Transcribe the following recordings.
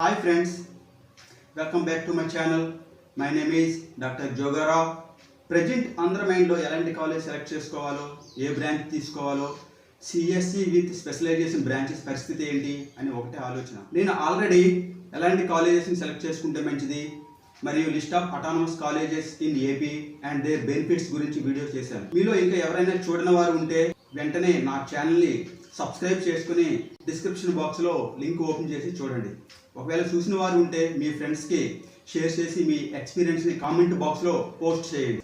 Hi friends, welcome back to my channel. My name is Dr. Jogaraw. Present అందరి మైండ్లో ఎలాంటి college select చేసుకోవాలో ఏ బ్రాంచ్ తీసుకోవాలో సిఎస్సి విత్ స్పెషలైజేషన్ బ్రాంచెస్ పరిస్థితి ఏంటి అని ఒకటే ఆలోచన నేను ఆల్రెడీ ఎలాంటి కాలేజెస్ని సెలెక్ట్ చేసుకుంటే మంచిది మరియు list of autonomous colleges in AP and their benefits గురించి వీడియో చేశాను మీలో ఇంకా ఎవరైనా చూడని వారు ఉంటే వెంటనే నా ఛానల్ని సబ్స్క్రైబ్ చేసుకుని డిస్క్రిప్షన్ బాక్స్లో లింక్ ఓపెన్ చేసి చూడండి. ఒకవేళ చూసిన వారు ఉంటే మీ ఫ్రెండ్స్కి షేర్ చేసి మీ ఎక్స్పీరియన్స్ని కామెంట్ బాక్స్లో పోస్ట్ చేయండి.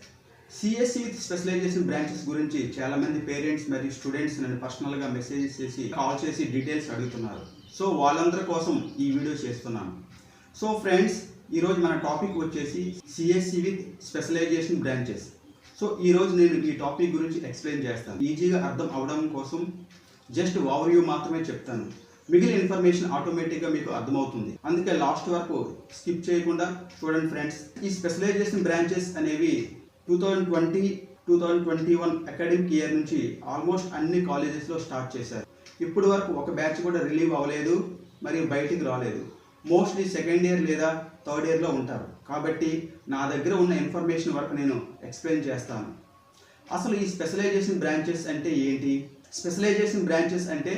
సిఎస్సి విత్ స్పెషలైజేషన్ బ్రాంచెస్ గురించి చాలా మంది పేరెంట్స్ మరియు స్టూడెంట్స్ నన్ను పర్సనల్గా మెసేజ్ చేసి కాల్ చేసి డీటెయిల్స్ అడుగుతున్నారు. సో వాళ్ళందరి కోసం ఈ వీడియో చేస్తున్నాను. సో ఫ్రెండ్స్ ఈరోజు మన టాపిక్ వచ్చేసి CSC with specialization branches. So ఈరోజు నేను ఈ టాపిక్ గురించి ఎక్స్ప్లెయిన్ చేస్తాను. ఈజీగా అర్థం అవడం కోసం జస్ట్ ఓవర్వ్యూ మాత్రమే చెప్తాను. మిగిలిన ఇన్ఫర్మేషన్ ఆటోమేటిక్గా మీకు అర్థమవుతుంది. అందుకే లాస్ట్ వరకు స్కిప్ చేయకుండా చూడండి ఫ్రెండ్స్. ఈ స్పెషలైజేషన్ బ్రాంచెస్ అనేవి two thousand twenty two thousand twenty one academic year నుంచి ఆల్మోస్ట్ అన్ని కాలేజెస్లో స్టార్ట్ చేశారు. ఇప్పటి వరకు ఒక బ్యాచ్ కూడా రిలీవ్ అవ్వలేదు మరియు బయటికి రాలేదు. మోస్ట్లీ సెకండ్ ఇయర్ లేదా థర్డ్ ఇయర్లో ఉంటారు. కాబట్టి నా దగ్గర ఉన్న ఇన్ఫర్మేషన్ వరకు నేను ఎక్స్ప్లెయిన్ చేస్తాను. అసలు ఈ స్పెషలైజేషన్ బ్రాంచెస్ అంటే ఏంటి? స్పెషలైజేషన్ బ్రాంచెస్ అంటే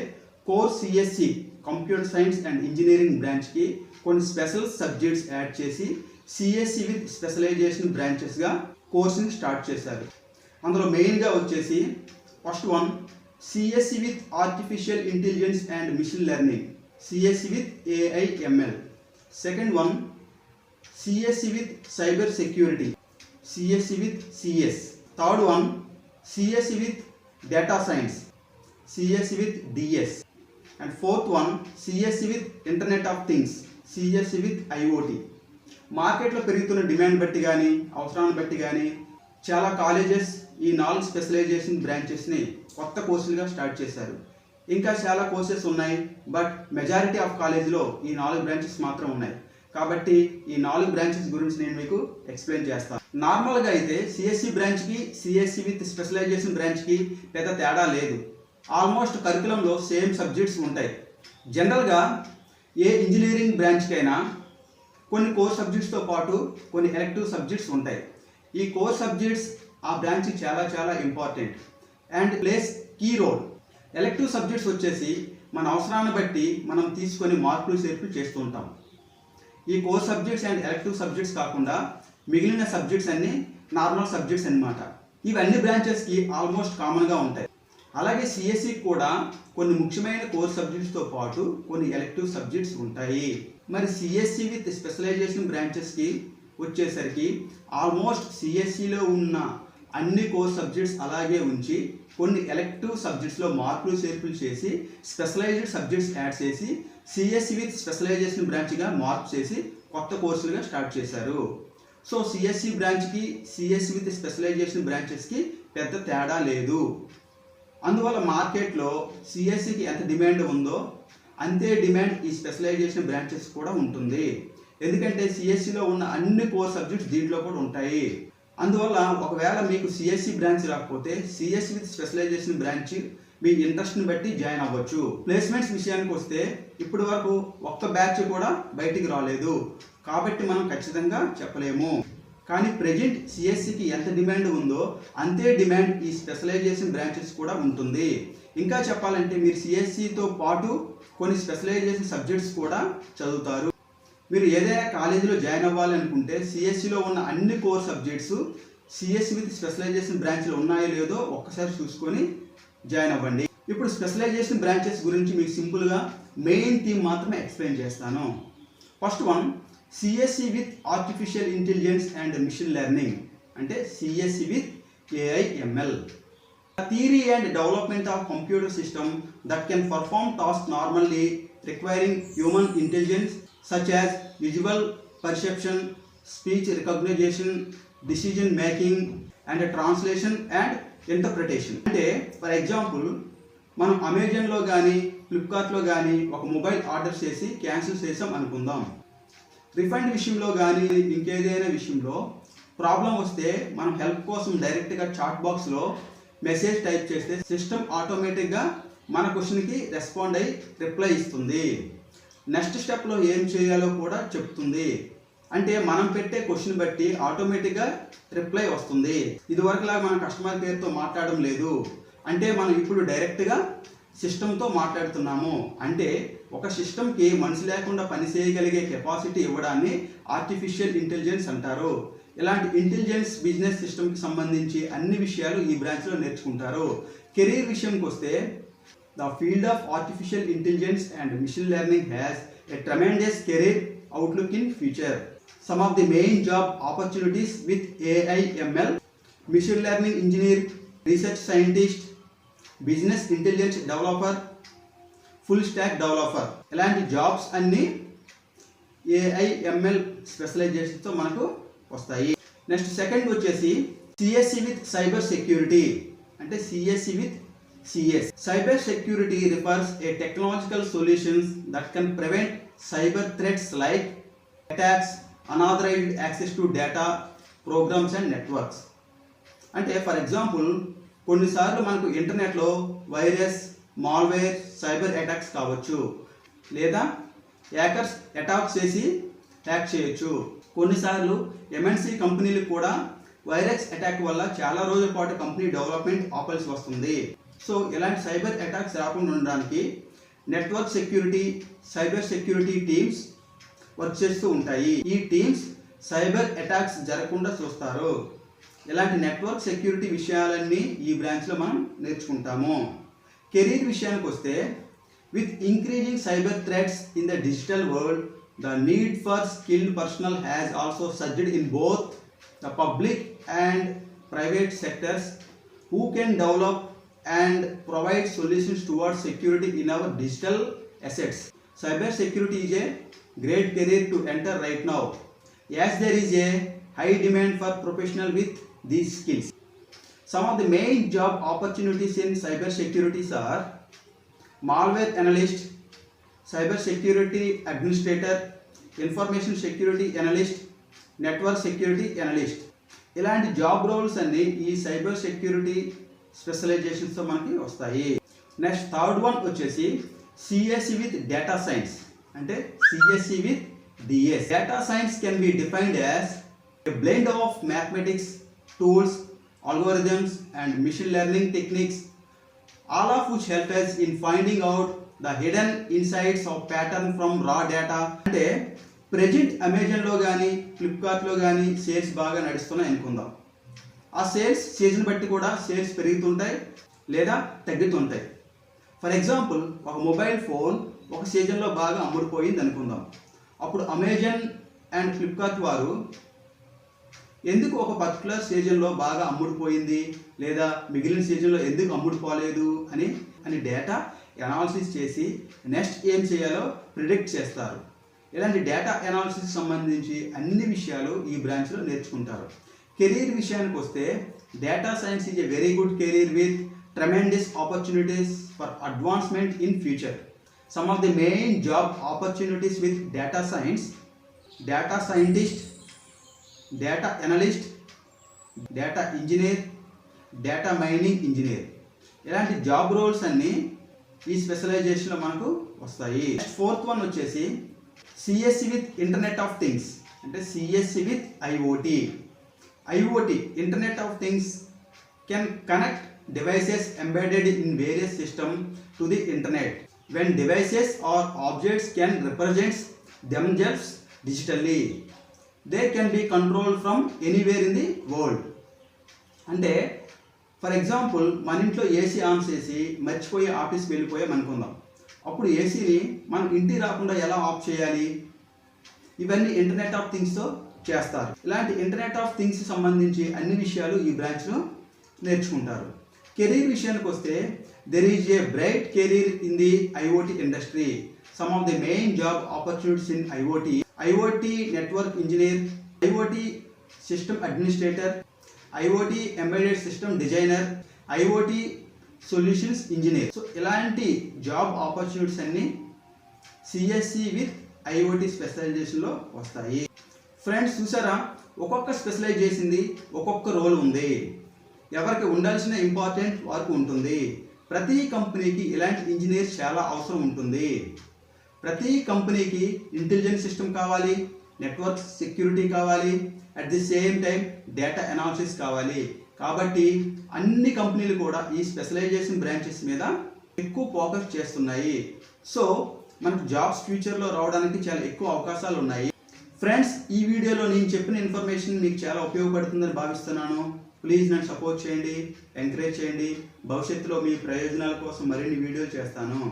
core CSC computer science and engineering బ్రాంచ్కి కొన్ని స్పెషల్ సబ్జెక్ట్స్ యాడ్ చేసి సిఎస్సి విత్ స్పెషలైజేషన్ బ్రాంచెస్గా కోర్సుని స్టార్ట్ చేశారు. అందులో మెయిన్గా వచ్చేసి first one CSC with artificial intelligence and machine learning CSC with AIML second one CSC with cyber security CSC with CS third one CSC with data science CSC with DS and fourth one CSC with internet of things CSC with IOT మార్కెట్లో పెరుగుతున్న demand బట్టి కానీ అవసరాన్ని బట్టి కానీ చాలా colleges ఈ నాలుగు స్పెషలైజేషన్ బ్రాంచెస్ని కొత్త కోర్సులుగా స్టార్ట్ చేశారు. ఇంకా చాలా కోర్సెస్ ఉన్నాయి బట్ మెజారిటీ ఆఫ్ కాలేజీలో ఈ నాలుగు బ్రాంచెస్ మాత్రం ఉన్నాయి. కాబట్టి ఈ నాలుగు బ్రాంచెస్ గురించి నేను మీకు ఎక్స్ప్లెయిన్ చేస్తాను నార్మల్గా అయితే సిఎస్సి బ్రాంచ్కి సిఎస్సి విత్ స్పెషలైజేషన్ బ్రాంచ్కి పెద్ద తేడా లేదు. ఆల్మోస్ట్ కరికులంలో సేమ్ సబ్జెక్ట్స్ ఉంటాయి. జనరల్గా ఏ ఇంజనీరింగ్ బ్రాంచ్కైనా కొన్ని కోర్ సబ్జెక్ట్స్తో పాటు కొన్ని ఎలెక్టివ్ సబ్జెక్ట్స్ ఉంటాయి. ఈ కోర్ సబ్జెక్ట్స్ ఆ బ్రాంచ్ చాలా చాలా important. And plays key role. Elective subjects వచ్చేసి మన అవసరాన్ని బట్టి మనం తీసుకొని మార్పులు చేర్పులు చేస్తూ ఉంటాం. ఈ core subjects and elective subjects కాకుండా మిగిలిన సబ్జెక్ట్స్ అన్ని నార్మల్ సబ్జెక్ట్స్ అన్నమాట. ఇవి అన్ని బ్రాంచెస్కి ఆల్మోస్ట్ కామన్గా ఉంటాయి. అలాగే సిఎస్సి కూడా కొన్ని ముఖ్యమైన కోర్ సబ్జెక్ట్స్తో పాటు కొన్ని ఎలెక్టివ్ సబ్జెక్ట్స్ ఉంటాయి. మరి సిఎస్సి విత్ స్పెషలైజేషన్ బ్రాంచెస్కి వచ్చేసరికి ఆల్మోస్ట్ సిఎస్సిలో ఉన్న అన్ని కోర్ సబ్జెక్ట్స్ అలాగే ఉంచి కొన్ని ఎలెక్టివ్ సబ్జెక్ట్స్లో మార్పులు చేర్పులు చేసి స్పెషలైజ్డ్ సబ్జెక్ట్స్ యాడ్ చేసి సిఎస్సి విత్ స్పెషలైజేషన్ బ్రాంచ్గా మార్పు చేసి కొత్త కోర్సులుగా స్టార్ట్ చేశారు. సో సిఎస్సి బ్రాంచ్కి సిఎస్సి విత్ స్పెషలైజేషన్ బ్రాంచెస్కి పెద్ద తేడా లేదు. అందువల్ల మార్కెట్లో సిఎస్సికి ఎంత డిమాండ్ ఉందో అంతే డిమాండ్ ఈ స్పెషలైజేషన్ బ్రాంచెస్ కూడా ఉంటుంది. ఎందుకంటే సిఎస్సిలో ఉన్న అన్ని కోర్ సబ్జెక్ట్స్ దీంట్లో కూడా ఉంటాయి. అందువల్ల ఒకవేళ మీకు సిఎస్సి బ్రాంచ్ రాకపోతే సిఎస్సి విత్ స్పెషలైజేషన్ బ్రాంచ్ మీ ఇంట్రెస్ట్ని బట్టి జాయిన్ అవ్వచ్చు. ప్లేస్మెంట్స్ విషయానికి వస్తే ఇప్పటి వరకు ఒక్క బ్యాచ్ కూడా బయటికి రాలేదు. కాబట్టి మనం ఖచ్చితంగా చెప్పలేము. కానీ ప్రజెంట్ సిఎస్సికి ఎంత డిమాండ్ ఉందో అంతే డిమాండ్ ఈ స్పెషలైజేషన్ బ్రాంచెస్ కూడా ఉంటుంది. ఇంకా చెప్పాలంటే మీరు సిఎస్సితో పాటు కొన్ని స్పెషలైజేషన్ సబ్జెక్ట్స్ కూడా చదువుతారు. మీరు ఏదైనా కాలేజీలో జాయిన్ అవ్వాలనుకుంటే సిఎస్సిలో ఉన్న అన్ని core subjects CSC with specialization బ్రాంచ్లో ఉన్నాయో లేదో ఒక్కసారి చూసుకొని జాయిన్ అవ్వండి. ఇప్పుడు స్పెషలైజేషన్ బ్రాంచెస్ గురించి మీకు సింపుల్గా మెయిన్ థీమ్ మాత్రమే ఎక్స్ప్లెయిన్ చేస్తాను. First one CSC with artificial intelligence and machine learning అంటే CSC with AIML theory and development of computer system that can perform task normally requiring human intelligence such as visual perception speech recognition decision making and translation and interpretation అంటే for example మనం అమెజాన్లో కానీ ఫ్లిప్కార్ట్లో కానీ ఒక mobile order చేసి cancel చేసాం అనుకుందాం. రిఫండ్ విషయంలో కానీ ఇంకేదైనా విషయంలో ప్రాబ్లం వస్తే మనం హెల్ప్ కోసం డైరెక్ట్గా చాట్ బాక్స్లో మెసేజ్ టైప్ చేస్తే సిస్టమ్ ఆటోమేటిక్గా మన క్వశ్చన్కి రెస్పాండ్ అయ్యి రిప్లై ఇస్తుంది. నెక్స్ట్ స్టెప్లో ఏం చేయాలో కూడా చెప్తుంది. అంటే మనం పెట్టే క్వశ్చన్ బట్టి ఆటోమేటిక్గా రిప్లై వస్తుంది. ఇదివరకులా మనం కస్టమర్ కేర్తో మాట్లాడడం లేదు. అంటే మనం ఇప్పుడు డైరెక్ట్గా సిస్టంతో మాట్లాడుతున్నాము. అంటే ఒక సిస్టమ్కి మనిషి లేకుండా పని చేయగలిగే కెపాసిటీ ఇవ్వడాన్ని ఆర్టిఫిషియల్ ఇంటెలిజెన్స్ అంటారు. ఇలాంటి ఇంటెలిజెన్స్ బిజినెస్ సిస్టమ్కి సంబంధించి అన్ని విషయాలు ఈ బ్రాంచ్లో నేర్చుకుంటారు. కెరీర్ విషయంకి వస్తే the field of artificial intelligence and machine learning has a tremendous career outlook in future some of the main job opportunities with AIML machine learning engineer research scientist business intelligence developer full stack developer. ఇలాంటి jobs అన్నీ AIML స్పెషలైజేషన్తో మనకు వస్తాయి. Next second వచ్చేసి CSC with cyber security. అంటే CSC with CS cyber security refers a technological solutions that can prevent cyber threats like attacks unauthorized access to data programs and networks. అంటే for example కొన్నిసార్లు మనకు ఇంటర్నెట్లో virus malware cyber attacks కావచ్చు లేదా hackers attack చేసి hack చేయొచ్చు. కొన్నిసార్లు MNC కంపెనీలు కూడా వైరస్ అటాక్ వల్ల చాలా రోజుల పాటు కంపెనీ డెవలప్మెంట్ ఆపాల్సి వస్తుంది. సో ఇలాంటి సైబర్ అటాక్స్ రాకుండా ఉండడానికి network security cyber security teams work చేస్తూ ఉంటాయి. ఈ టీమ్స్ సైబర్ అటాక్స్ జరగకుండా చూస్తారు. ఇలాంటి నెట్వర్క్ సెక్యూరిటీ విషయాలన్నీ ఈ బ్రాంచ్లో మనం నేర్చుకుంటాము. కెరీర్ విషయానికి వస్తే with increasing cyber threats in the digital world the need for skilled personnel has also surged in both the public and private sectors who can develop and provide solutions towards security in our digital assets. Cyber security is a great career to enter right now, as there is a high demand for professional with these skills. So the main job opportunities in cyber securities are malware analyst cyber security administrator information security analyst network security analyst ఇలాంటి job roles అన్ని ఈ cyber security స్పెషలైజేషన్స్తో మనకి వస్తాయి next third one వచ్చేసి CSC with data science అంటే CSC with DS data science can be defined as a blend of mathematics tools algorithms and machine learning techniques all of which help us in finding out the hidden insights of pattern from raw data. అంటే present అమెజాన్లో కానీ ఫ్లిప్కార్ట్లో కానీ sales బాగా నడుస్తున్నాయి అనుకుందాం. ఆ sales season బట్టి కూడా సేల్స్ పెరుగుతుంటాయి లేదా తగ్గుతుంటాయి. ఫర్ ఎగ్జాంపుల్ ఒక మొబైల్ ఫోన్ ఒక సీజన్లో బాగా అమ్ముడుపోయింది అనుకుందాం. అప్పుడు అమెజాన్ అండ్ ఫ్లిప్కార్ట్ వారు ఎందుకు ఒక పర్టికులర్ సీజన్లో బాగా అమ్ముడుపోయింది? లేదా మిగిలిన సీజన్లో ఎందుకు అమ్ముడుపోలేదు? అని అని డేటా అనాలిసిస్ చేసి నెక్స్ట్ ఏం చేయాలో ప్రిడిక్ట్ చేస్తారు. ఇలాంటి డేటా అనాలిసిస్ సంబంధించి అన్ని విషయాలు ఈ బ్రాంచ్లో నేర్చుకుంటారు. కెరీర్ విషయానికి వస్తే data science is a very good career with tremendous opportunities for advancement in future some of the main job opportunities with data science data scientist data analyst data engineer data mining engineer ఇలాంటి job roles అన్నీ ఈ స్పెషలైజేషన్లో మనకు వస్తాయి. Fourth one వచ్చేసి CSC with internet of things అంటే CSC with IOT IOT internet of things can connect devices embedded in various system to the internet when devices are objects can represents themselves digitally they can be control from anywhere in the world అంటే for example మన ఇంట్లో AC on చేసి మర్చిపోయి ఆఫీస్కి వెళ్ళిపోయాం అనుకుందాం. అప్పుడు ఏసీని మనం ఇంటికి రాకుండా ఎలా ఆఫ్ చేయాలి? ఇవన్నీ ఇంటర్నెట్ ఆఫ్ థింగ్స్తో చేస్తారు. ఇలాంటి ఇంటర్నెట్ ఆఫ్ థింగ్స్ సంబంధించి అన్ని విషయాలు ఈ బ్రాంచ్లో నేర్చుకుంటారు. కెరీర్ విషయానికి వస్తే there is a bright career in the IOT industry some of the main job opportunities in IOT IOT network engineer IOT system administrator IOT embedded system designer IOT solutions engineer. So ఇలాంటి job opportunities అన్నీ CSC with IoT స్పెషలైజేషన్లో వస్తాయి. Friends చూసారా? ఒక్కొక్క specialise చేసింది ఒక్కొక్క role ఉంది. ఎవరికి ఉండాల్సిన ఇంపార్టెంట్ వర్క్ ఉంటుంది. ప్రతి కంపెనీకి ఇలాంటి ఇంజనీర్స్ చాలా అవసరం ఉంటుంది. ప్రతి కంపెనీకి ఇంటెలిజెన్స్ సిస్టమ్ కావాలి నెట్వర్క్ సెక్యూరిటీ కావాలి at the same time data analysis కావాలి. కాబట్టి అన్ని కంపెనీలు కూడా ఈ స్పెషలైజేషన్ బ్రాంచెస్ మీద ఎక్కువ ఫోకస్ చేస్తున్నాయి. సో మనకు జాబ్స్ ఫ్యూచర్లో రావడానికి చాలా ఎక్కువ అవకాశాలు ఉన్నాయి. ఫ్రెండ్స్ ఈ వీడియోలో నేను చెప్పిన ఇన్ఫర్మేషన్ మీకు చాలా ఉపయోగపడుతుందని భావిస్తున్నాను. ప్లీజ్ నన్ను సపోర్ట్ చేయండి ఎంకరేజ్ చేయండి. భవిష్యత్తులో మీ ప్రయోజనాల కోసం మరిన్ని వీడియోలు చేస్తాను.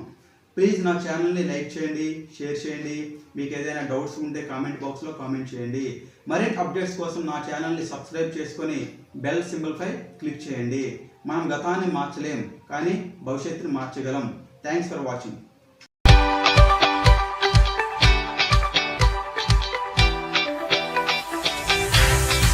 ప్లీజ్ నా ఛానల్ని లైక్ చేయండి షేర్ చేయండి. మీకు ఏదైనా డౌట్స్ ఉంటే కామెంట్ బాక్స్లో కామెంట్ చేయండి. మరిన్ని అప్డేట్స్ కోసం నా ఛానల్ని సబ్స్క్రైబ్ చేసుకొని బెల్ సింబల్పై క్లిక్ చేయండి. మనం గతాన్ని మార్చలేం కానీ భవిష్యత్తుని మార్చగలం. Thanks for watching